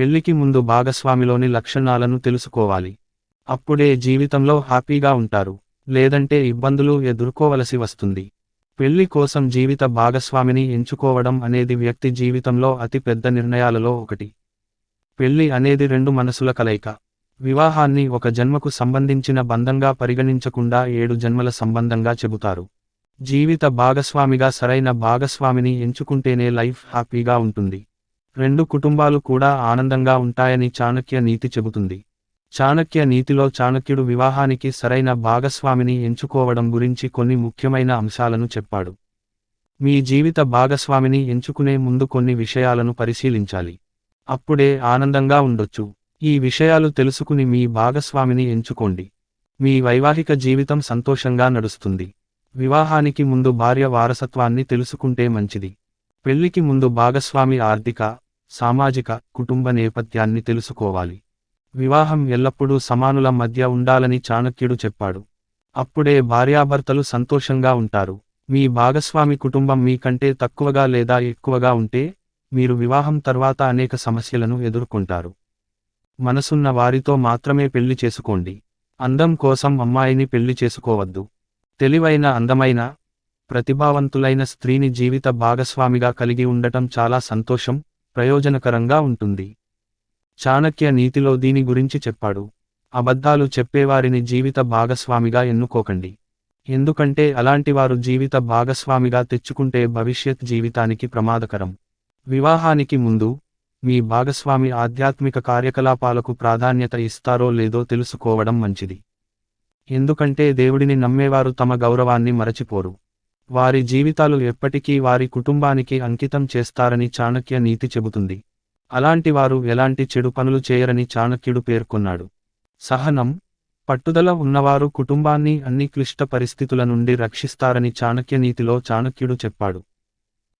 పెళ్ళికి ముందు భాగస్వామిలోని లక్షణాలను తెలుసుకోవాలి. అప్పుడే జీవితంలో హ్యాపీగా ఉంటారు. లేదంటే ఇబ్బందులు ఎదుర్కోవలసి వస్తుంది. పెళ్ళి కోసం జీవిత భాగస్వామిని ఎంచుకోవడం అనేది వ్యక్తి జీవితంలో అతి పెద్ద నిర్ణయాలలో ఒకటి. పెళ్ళి అనేది రెండు మనసుల కలయిక. వివాహాన్ని ఒక జన్మకు సంబంధించిన బంధంగా పరిగణించకుండా ఏడు జన్మల సంబంధంగా చెబుతారు. జీవిత భాగస్వామిగా సరైన భాగస్వామిని ఎంచుకుంటేనే లైఫ్ హ్యాపీగా ఉంటుంది. రెండు కుటుంబాలు కూడా ఆనందంగా ఉంటాయని చాణక్య నీతి చెబుతుంది. చాణక్య నీతిలో చాణక్యుడు వివాహానికి సరైన భాగస్వామిని ఎంచుకోవడం గురించి కొన్ని ముఖ్యమైన అంశాలను చెప్పాడు. మీ జీవిత భాగస్వామిని ఎంచుకునే ముందు కొన్ని విషయాలను పరిశీలించాలి. అప్పుడే ఆనందంగా ఉండొచ్చు. ఈ విషయాలు తెలుసుకుని మీ భాగస్వామిని ఎంచుకోండి. మీ వైవాహిక జీవితం సంతోషంగా నడుస్తుంది. వివాహానికి ముందు భార్య వారసత్వాన్ని తెలుసుకుంటే మంచిది. పెళ్ళికి ముందు భాగస్వామి ఆర్థిక సామాజిక కుటుంబ నేపథ్యాన్ని తెలుసుకోవాలి. వివాహం ఎల్లప్పుడూ సమానుల మధ్య ఉండాలని చాణక్యుడు చెప్పాడు. అప్పుడే భార్యాభర్తలు సంతోషంగా ఉంటారు. మీ భాగస్వామి కుటుంబం మీకంటే తక్కువగా లేదా ఎక్కువగా ఉంటే మీరు వివాహం తర్వాత అనేక సమస్యలను ఎదుర్కొంటారు. మనసున్న వారితో మాత్రమే పెళ్ళి చేసుకోండి. అందం కోసం అమ్మాయిని పెళ్ళి చేసుకోవద్దు. తెలివైన అందమైన ప్రతిభావంతులైన స్త్రీని జీవిత భాగస్వామిగా కలిగి ఉండటం చాలా సంతోషం ప్రయోజనకరంగా ఉంటుంది. చాణక్య నీతిలో దీని గురించి చెప్పాడు. అబద్ధాలు చెప్పేవారిని జీవిత భాగస్వామిగా ఎన్నుకోకండి. ఎందుకంటే అలాంటివారు జీవిత భాగస్వామిగా తెచ్చుకుంటే భవిష్యత్ జీవితానికి ప్రమాదకరం. వివాహానికి ముందు మీ భాగస్వామి ఆధ్యాత్మిక కార్యకలాపాలకు ప్రాధాన్యత ఇస్తారో లేదో తెలుసుకోవడం మంచిది. ఎందుకంటే దేవుడిని నమ్మేవారు తమ గౌరవాన్ని మరచిపోరు. వారి జీవితాలు ఎప్పటికీ వారి కుటుంబానికి అంకితం చేస్తారని చాణక్య నీతి చెబుతుంది. అలాంటి వారు ఎలాంటి చెడు పనులు చేయరని చాణక్యుడు పేర్కొన్నాడు. సహనం పట్టుదల ఉన్నవారు కుటుంబాన్ని అన్ని క్లిష్ట పరిస్థితుల నుండి రక్షిస్తారని చాణక్య నీతిలో చాణక్యుడు చెప్పాడు.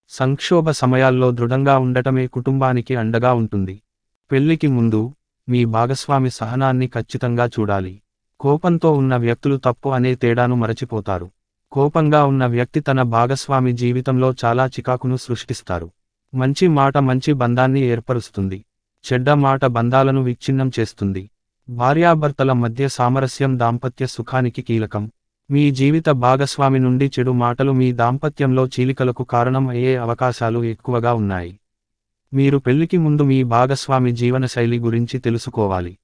సంక్షోభ సమయాల్లో దృఢంగా ఉండటమే కుటుంబానికి అండగా ఉంటుంది. పెళ్ళికి ముందు మీ భాగస్వామి సహనాన్ని ఖచ్చితంగా చూడాలి. కోపంతో ఉన్న వ్యక్తులు తప్పు అనే తేడాను మరచిపోతారు. కోపంగా ఉన్న వ్యక్తి తన భాగస్వామి జీవితంలో చాలా చికాకును సృష్టిస్తారు. మంచి మాట మంచి బంధాన్ని ఏర్పరుస్తుంది. చెడ్డ మాట బంధాలను విచ్ఛిన్నం చేస్తుంది. భార్యాభర్తల మధ్య సామరస్యం దాంపత్య సుఖానికి కీలకం. మీ జీవిత భాగస్వామి నుండి చెడు మాటలు మీ దాంపత్యంలో చీలికలకు కారణం అయ్యే అవకాశాలు ఎక్కువగా ఉన్నాయి. మీరు పెళ్ళికి ముందు మీ భాగస్వామి జీవనశైలి గురించి తెలుసుకోవాలి.